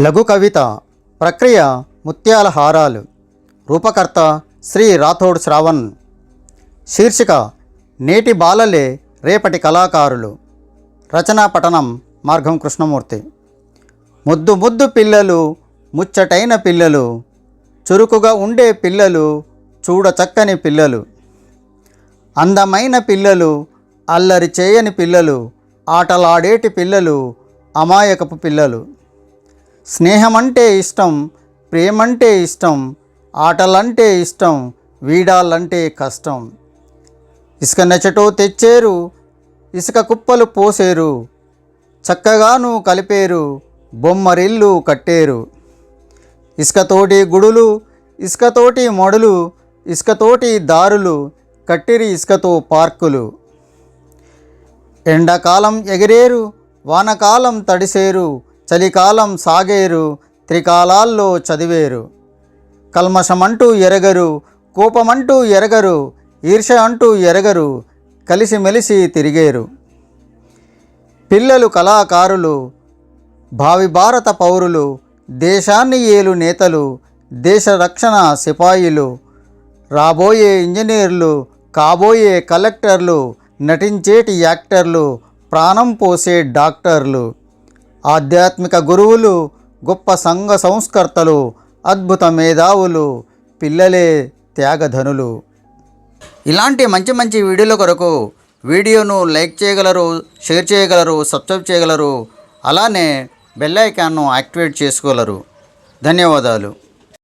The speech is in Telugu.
లఘు కవిత ప్రక్రియ ముత్యాల హారాలు. రూపకర్త శ్రీ రాథోడ్ శ్రావణ్. శీర్షిక నేటి బాలలే రేపటి కళాకారులు. రచనా పఠనం మార్గం కృష్ణమూర్తి. ముద్దు ముద్దు పిల్లలు ముచ్చటైన పిల్లలు. చురుకుగా ఉండే పిల్లలు చూడచక్కని పిల్లలు. అందమైన పిల్లలు అల్లరి చేయని పిల్లలు ఆటలాడేటి పిల్లలు అమాయకపు పిల్లలు. స్నేహమంటే ఇష్టం ప్రేమంటే ఇష్టం ఆటలంటే ఇష్టం వీడాలంటే కష్టం. ఇసుక నెచటో తెచ్చేరు ఇసుక కుప్పలు పోసేరు చక్కగాను కలిపేరు బొమ్మరిల్లు కట్టేరు. ఇసుకతోటి గుడులు ఇసుకతోటి మొడులు ఇసుకతోటి దారులు కట్టిరి ఇసుకతో పార్కులు. ఎండాకాలం ఎగిరేరు వానకాలం తడిసేరు చలికాలం సాగేరు త్రికాలాల్లో చదివేరు. కల్మషమంటూ ఎరగరు కోపమంటూ ఎరగరు ఈర్ష అంటూ ఎరగరు కలిసిమెలిసి తిరిగేరు. పిల్లలు కళాకారులు భావి భారత పౌరులు దేశాన్ని ఏలు నేతలు దేశ రక్షణ సిపాయిలు రాబోయే ఇంజనీర్లు కాబోయే కలెక్టర్లు నటించేటి యాక్టర్లు ప్రాణం పోసే డాక్టర్లు. ఆధ్యాత్మిక గురువులు గొప్ప సంఘ సంస్కర్తలు అద్భుత మేధావులు పిల్లలే త్యాగధనులు. ఇలాంటి మంచి మంచి వీడియోల కొరకు వీడియోను లైక్ చేయగలరు షేర్ చేయగలరు సబ్స్క్రైబ్ చేయగలరు అలానే బెల్ ఐకాన్ను యాక్టివేట్ చేసుకోగలరు. ధన్యవాదాలు.